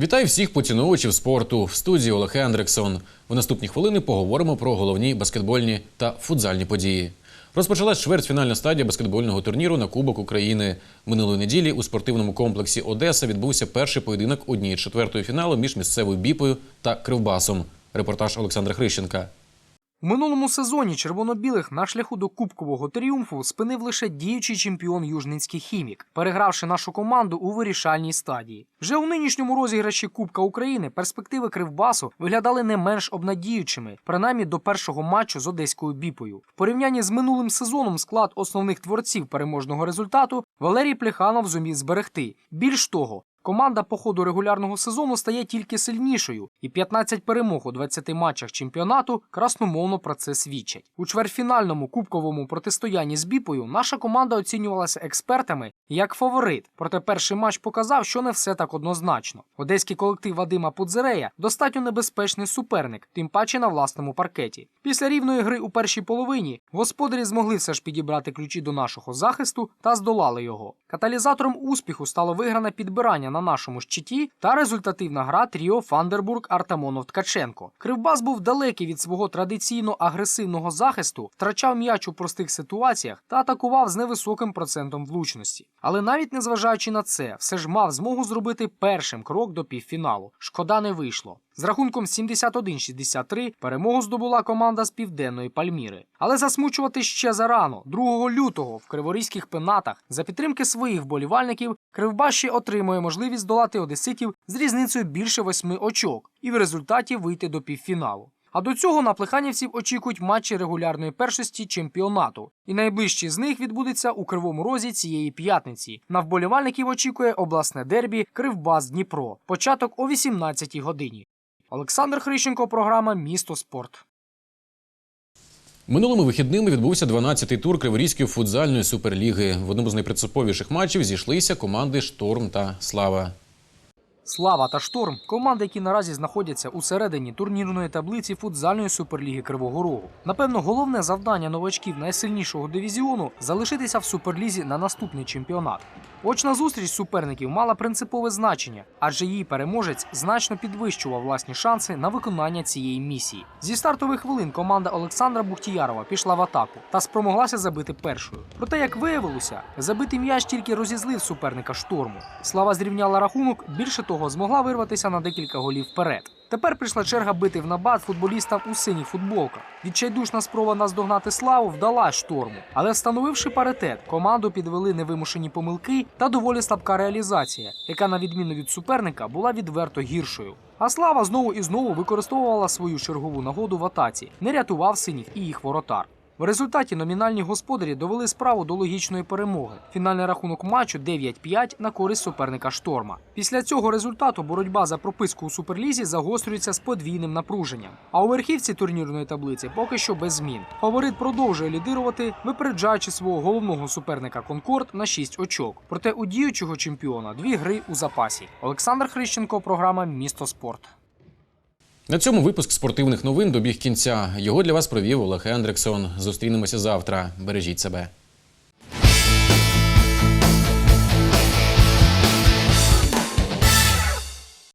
Вітаю всіх поціновувачів спорту в студії Олег Ендриксон. В наступні хвилини поговоримо про головні баскетбольні та футзальні події. Розпочалась чвертьфінальна стадія баскетбольного турніру на Кубок України. Минулої неділі у спортивному комплексі Одеса відбувся перший поєдинок однієї четвертої фіналу між місцевою біпою та кривбасом. Репортаж Олександра Хрищенка. У минулому сезоні червоно-білих на шляху до кубкового тріумфу спинив лише діючий чемпіон Южницький хімік, перегравши нашу команду у вирішальній стадії. Вже у нинішньому розіграші Кубка України перспективи Кривбасу виглядали не менш обнадіючими, принаймні до першого матчу з одеською біпою. В порівнянні з минулим сезоном склад основних творців переможного результату Валерій Плеханов зумів зберегти. Більш того. Команда по ходу регулярного сезону стає тільки сильнішою, і 15 перемог у 20 матчах чемпіонату красномовно про це свідчать. У чвертьфінальному кубковому протистоянні з Біпою наша команда оцінювалася експертами як фаворит. Проте перший матч показав, що не все так однозначно. Одеський колектив Вадима Пудзерея достатньо небезпечний суперник, тим паче на власному паркеті. Після рівної гри у першій половині господарі змогли все ж підібрати ключі до нашого захисту та здолали його. Каталізатором успіху стало вигране підбирання на нашому щиті та результативна гра Тріо Фандербург Артамонов Ткаченко. Кривбас був далекий від свого традиційно агресивного захисту, втрачав м'яч у простих ситуаціях та атакував з невисоким процентом влучності. Але навіть незважаючи на це, все ж мав змогу зробити першим крок до півфіналу. Шкода не вийшло. З рахунком 71-63 перемогу здобула команда з південної Пальміри. Але засмучувати ще зарано. 2 лютого в криворізьких пенатах за підтримки своїх вболівальників Кривбас ще отримує можливість здолати одеситів з різницею більше восьми очок і в результаті вийти до півфіналу. А до цього на плеханівців очікують матчі регулярної першості чемпіонату, і найближчий з них відбудеться у Кривому Розі цієї п'ятниці. На вболівальників очікує обласне дербі Кривбас Дніпро. Початок о 18 годині. Олександр Хрищенко, програма Місто спорт. Минулими вихідними відбувся 12-й тур Криворізької футзальної суперліги. В одному з найпринциповіших матчів зійшлися команди Шторм та Слава. Слава та Шторм команди, які наразі знаходяться у середині турнірної таблиці футзальної суперліги Кривого Рогу. Напевно, головне завдання новачків найсильнішого дивізіону залишитися в суперлізі на наступний чемпіонат. Очна зустріч суперників мала принципове значення, адже її переможець значно підвищував власні шанси на виконання цієї місії. Зі стартових хвилин команда Олександра Бухтіярова пішла в атаку та спромоглася забити першою. Проте, як виявилося, забитий м'яч тільки розізлив суперника шторму. Слава зрівняла рахунок, більше того, змогла вирватися на декілька голів вперед. Тепер прийшла черга бити в набат футболістам у синіх футболках. Відчайдушна спроба наздогнати славу вдала шторму, але встановивши паритет, команду підвели невимушені помилки та доволі слабка реалізація, яка, на відміну від суперника, була відверто гіршою. А слава знову і знову використовувала свою чергову нагоду в атаці, не рятував синіх і їх воротар. В результаті номінальні господарі довели справу до логічної перемоги. Фінальний рахунок матчу 9-5 на користь суперника шторма. Після цього результату боротьба за прописку у суперлізі загострюється з подвійним напруженням. А у верхівці турнірної таблиці поки що без змін. Фаворит продовжує лідирувати, випереджаючи свого головного суперника Конкорд на 6 очок. Проте у діючого чемпіона дві гри у запасі. Олександр Хрищенко, програма Місто спорт. На цьому випуск спортивних новин добіг кінця. Його для вас провів Олег Ендриксон. Зустрінемося завтра. Бережіть себе.